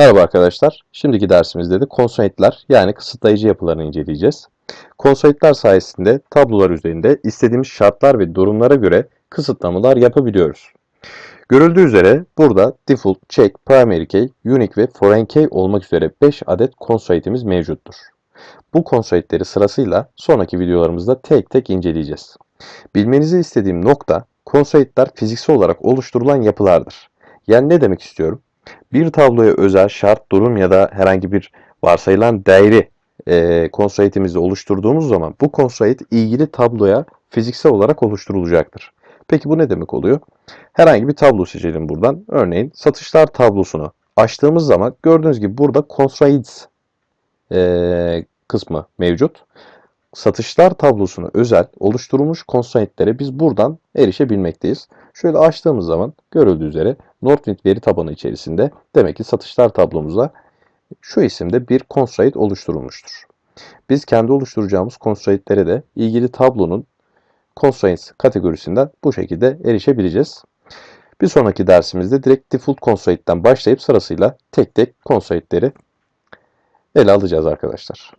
Merhaba arkadaşlar. Şimdiki dersimizde de konsoitler yani kısıtlayıcı yapılarını inceleyeceğiz. Konsoitler sayesinde tablolar üzerinde istediğimiz şartlar ve durumlara göre kısıtlamalar yapabiliyoruz. Görüldüğü üzere burada default, check, primary key, unique ve foreign key olmak üzere 5 adet konsoitimiz mevcuttur. Bu konsoitleri sırasıyla sonraki videolarımızda tek tek inceleyeceğiz. Bilmenizi istediğim nokta konsoitler fiziksel olarak oluşturulan yapılardır. Yani ne demek istiyorum? Bir tabloya özel şart, durum ya da herhangi bir varsayılan değeri e, konstraitimizi oluşturduğumuz zaman bu konstrait ilgili tabloya fiziksel olarak oluşturulacaktır. Peki bu ne demek oluyor? Herhangi bir tablo seçelim buradan. Örneğin satışlar tablosunu açtığımız zaman gördüğünüz gibi burada constraints e, kısmı mevcut. Satışlar tablosuna özel oluşturulmuş constraintlere biz buradan erişebilmekteyiz. Şöyle açtığımız zaman görüldüğü üzere Northwind veri tabanı içerisinde demek ki satışlar tablomuzda şu isimde bir constraint oluşturulmuştur. Biz kendi oluşturacağımız constraintlere de ilgili tablonun constraints kategorisinden bu şekilde erişebileceğiz. Bir sonraki dersimizde direkt default constraint'ten başlayıp sırasıyla tek tek constraintleri ele alacağız arkadaşlar.